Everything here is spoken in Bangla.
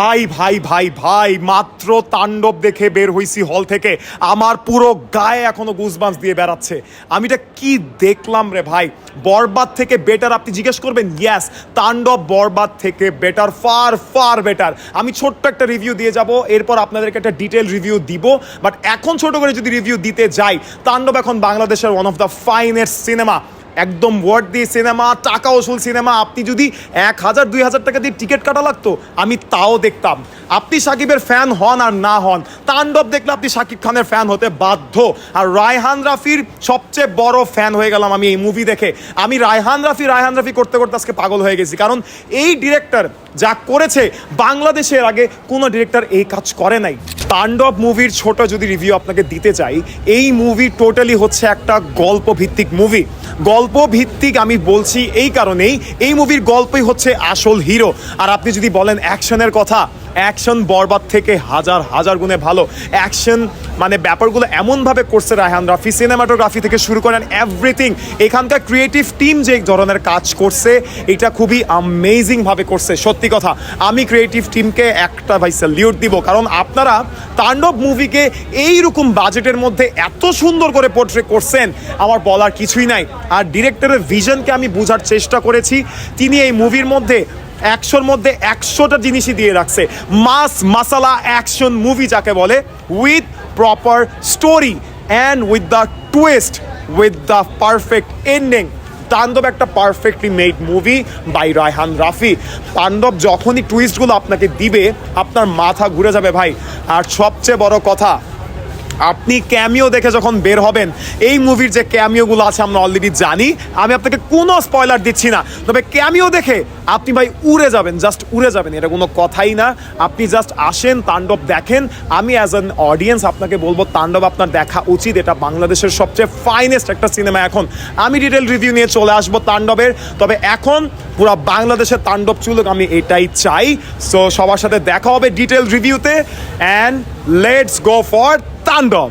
ভাই ভাই ভাই ভাই, মাত্র তাণ্ডব দেখে বের হইছি হল থেকে। আমার পুরো গায়ে এখনও গুজবান্স দিয়ে বেড়াচ্ছে। আমি এটা কি দেখলাম রে ভাই? বরবাদ থেকে বেটার আপনি জিজ্ঞেস করবেন? ইয়াস তাণ্ডব বরবাদ থেকে বেটার ফার ফার বেটার আমি ছোট্ট একটা রিভিউ দিয়ে যাব, এরপর আপনাদেরকে একটা ডিটেল রিভিউ দিব। বাট এখন ছোট করে যদি রিভিউ দিতে যাই, তাণ্ডব এখন বাংলাদেশের one of the finest cinema একদম ওয়ার্ড দিয়ে সিনেমা টাকা ওসুল সিনেমা আপনি যদি এক হাজার, দুই হাজার টাকা দিয়ে টিকিট কাটা লাগতো, আমি তাও দেখতাম। আপনি সাকিবের ফ্যান হন আর না হন, তাণ্ডব দেখলে আপনি সাকিব খানের ফ্যান হতে বাধ্য। আর রায়হান রাফির সবচেয়ে বড় ফ্যান হয়ে গেলাম আমি এই মুভি দেখে। আমি রায়হান রাফি রায়হান রাফি করতে করতে আজকে পাগল হয়ে গেছি। কারণ এই ডিরেক্টর যা করেছে বাংলাদেশের আগে কোনো ডিরেক্টর এই কাজ করে নাই। তাণ্ডব মুভির ছোট যদি রিভিউ আপনাকে দিতে চাই, এই মুভি টোটালি হচ্ছে একটা গল্প ভিত্তিক মুভি গল্প ভিত্তিক আমি বলছি এই কারণেই, এই মুভির গল্পই হচ্ছে আসল হিরো আর আপনি যদি বলেন অ্যাকশনের কথা অ্যাকশন বরবাদ থেকে হাজার হাজার গুণে ভালো। অ্যাকশন মানে ব্যাপারগুলো এমনভাবে করছে রায়হান রাফি সিনেমাটোগ্রাফি থেকে শুরু করেন এভরিথিং এখানকার ক্রিয়েটিভ টিম যে ধরনের কাজ করছে, এটা খুবই আমেজিংভাবে করছে। সত্যি কথা, আমি ক্রিয়েটিভ টিমকে একটা ভাই স্যালিউট দিব, কারণ আপনারা তাণ্ডব মুভিকে এইরকম বাজেটের মধ্যে এত সুন্দর করে পোর্ট্রে করছেন, আমার বলার কিছুই নাই। আর ডিরেক্টরের ভিশনকে আমি বোঝার চেষ্টা করেছি, তিনি এই মুভির মধ্যে একশোর মধ্যে একশোটা জিনিসই দিয়ে রাখছে। মাস মাসালা অ্যাকশন মুভি যাকে বলে with proper story and with the twist with the perfect ending Taandob একটা perfectly made movie by Raihan Rafi Taandob যখনই টুইস্টগুলো আপনাকে দিবে, আপনার মাথা ঘুরে যাবে ভাই। আর সবচেয়ে বড় কথা আপনি ক্যামিও দেখে যখন বের হবেন, এই মুভির যে ক্যামিওগুলো আছে আমরা অলরেডি জানি। আমি আপনাকে কোনো স্পয়লার দিচ্ছি না। তবে ক্যামিও দেখে আপনি ভাই উড়ে যাবেন জাস্ট উড়ে যাবেন। এটা কোনো কথাই না। আপনি জাস্ট আসেন, তাণ্ডব দেখেন। আমি অ্যাজ অ্যান অডিয়েন্স আপনাকে বলব, তাণ্ডব আপনার দেখা উচিত। এটা বাংলাদেশের সবচেয়ে ফাইনেস্ট একটা সিনেমা এখন। আমি ডিটেল রিভিউ নিয়ে চলে আসব তাণ্ডবের। তবে এখন পুরো বাংলাদেশের তাণ্ডব চুলুক, আমি এটাই চাই। সো সবার সাথে দেখা হবে ডিটেল রিভিউতে অ্যান্ড লেটস গো ফর তাণ্ডব।